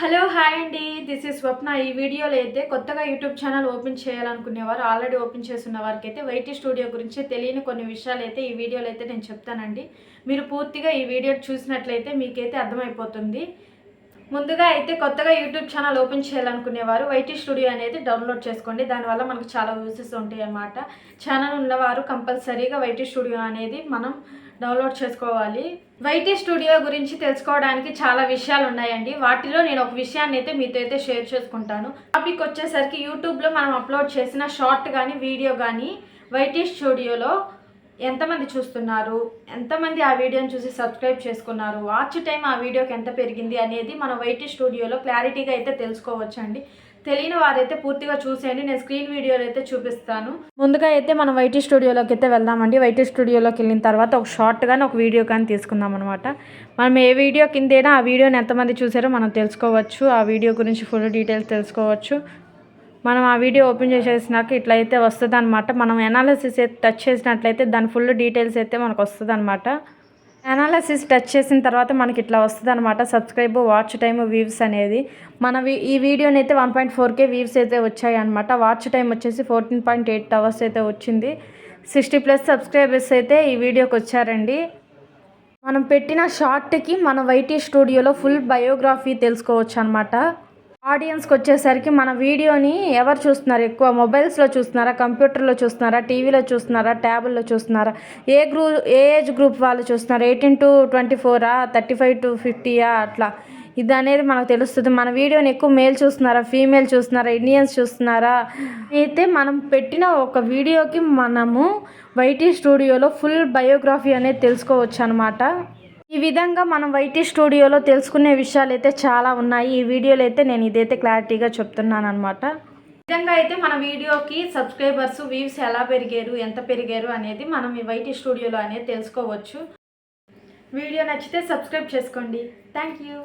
Hello hi అండి. This is Swapna. ఈ వీడియోలో అయితే కొత్తగా యూట్యూబ్ ఛానల్ ఓపెన్ చేయాలనుకునేవారు ఆల్రెడీ ఓపెన్ చేస్తున్న వారికి అయితే వైటీ స్టూడియో గురించి తెలియని కొన్ని విషయాలు అయితే ఈ వీడియోలో అయితే నేను చెప్తానండి. మీరు పూర్తిగా ఈ వీడియో చూసినట్లయితే మీకైతే అర్థమైపోతుంది. ముందుగా అయితే కొత్తగా యూట్యూబ్ ఛానల్ ఓపెన్ చేయాలనుకునేవారు వైటీ స్టూడియో అనేది డౌన్లోడ్ చేసుకోండి. దానివల్ల మనకు చాలా వ్యూసెస్ ఉంటాయి అన్నమాట. ఛానల్ ఉన్నవారు కంపల్సరీగా వైటీ స్టూడియో అనేది మనం డౌన్లోడ్ చేసుకోవాలి. వైటీ స్టూడియో గురించి తెలుసుకోవడానికి చాలా విషయాలు ఉన్నాయండి. వాటిలో నేను ఒక విషయాన్ని అయితే మీతో అయితే షేర్ చేసుకుంటాను. టాపిక్ వచ్చేసరికి యూట్యూబ్లో మనం అప్లోడ్ చేసిన షార్ట్ కానీ వీడియో కానీ వైటీ స్టూడియోలో ఎంతమంది చూస్తున్నారు? ఎంతమంది ఆ వీడియోని చూసి సబ్స్క్రైబ్ చేసుకున్నారు? వాచ్ టైం ఆ వీడియోకి ఎంత పెరిగింది అనేది మన వైటీ స్టూడియోలో క్లారిటీగా అయితే తెలుసుకోవచ్చండి. తెలియని వారైతే పూర్తిగా చూసేయండి. నేను స్క్రీన్ వీడియోలో అయితే చూపిస్తాను. ముందుగా అయితే మనం వైటీ స్టూడియోలోకి అయితే వెళ్దామండి. వైటీ స్టూడియోలోకి వెళ్ళిన తర్వాత ఒక షార్ట్ కానీ ఒక వీడియో కానీ తీసుకుందాం అనమాట మనం ఏ వీడియో కిందైనా ఆ వీడియోని ఎంతమంది చూసారో మనం తెలుసుకోవచ్చు. ఆ వీడియో గురించి ఫుల్ డీటెయిల్స్ తెలుసుకోవచ్చు. మనం ఆ వీడియో ఓపెన్ చేసేసినాక ఇట్లయితే వస్తుంది అనమాట మనం ఎనాలిసిస్ టచ్ చేసినట్లయితే దాని ఫుల్ డీటెయిల్స్ అయితే మనకు వస్తుంది అనమాట అనాలసిస్ టచ్ చేసిన తర్వాత మనకి ఇట్లా వస్తుంది అనమాట సబ్స్క్రైబ్ వాచ్ టైమ్ వ్యూస్ అనేది. మన ఈ వీడియోని అయితే one point four K views అయితే వచ్చాయి అనమాట వాచ్ టైం వచ్చేసి ఫోర్టీన్ పాయింట్ ఎయిట్ అవర్స్ అయితే వచ్చింది. సిక్స్టీ ప్లస్ సబ్స్క్రైబర్స్ అయితే ఈ వీడియోకి వచ్చారండి. మనం పెట్టిన షార్ట్కి మన వైటీ స్టూడియోలో ఫుల్ బయోగ్రఫీ తెలుసుకోవచ్చు అనమాట ఆడియన్స్కి వచ్చేసరికి మన వీడియోని ఎవరు చూస్తున్నారు? ఎక్కువ మొబైల్స్లో చూస్తున్నారా? కంప్యూటర్లో చూస్తున్నారా? టీవీలో చూస్తున్నారా? ట్యాబుల్లో చూస్తున్నారా? ఏ గ్రూ ఏ ఏజ్ గ్రూప్ వాళ్ళు చూస్తున్నారు? ఎయిటీన్ టు ట్వంటీ ఫోరా? థర్టీ ఫైవ్ టు ఫిఫ్టీయా? అట్లా. ఇది అనేది మనకు తెలుస్తుంది. మన వీడియోని ఎక్కువ మేల్ చూస్తున్నారా? ఫీమేల్ చూస్తున్నారా? ఇండియన్స్ చూస్తున్నారా? అయితే మనం పెట్టిన ఒక వీడియోకి మనము వైటీ స్టూడియోలో ఫుల్ బయోగ్రఫీ అనేది తెలుసుకోవచ్చు అనమాట ఈ విధంగా మనం వైటీ స్టూడియోలో తెలుసుకునే విషయాలు అయితే చాలా ఉన్నాయి. ఈ వీడియోలో అయితే నేను ఇదైతే క్లారిటీగా చెప్తున్నాను అనమాట విధంగా అయితే మన వీడియోకి సబ్స్క్రైబర్స్ వ్యూస్ ఎలా పెరిగారు ఎంత పెరిగారు అనేది మనం ఈ వైటీ స్టూడియోలో అనేది తెలుసుకోవచ్చు. వీడియో నచ్చితే సబ్స్క్రైబ్ చేసుకోండి. Thank you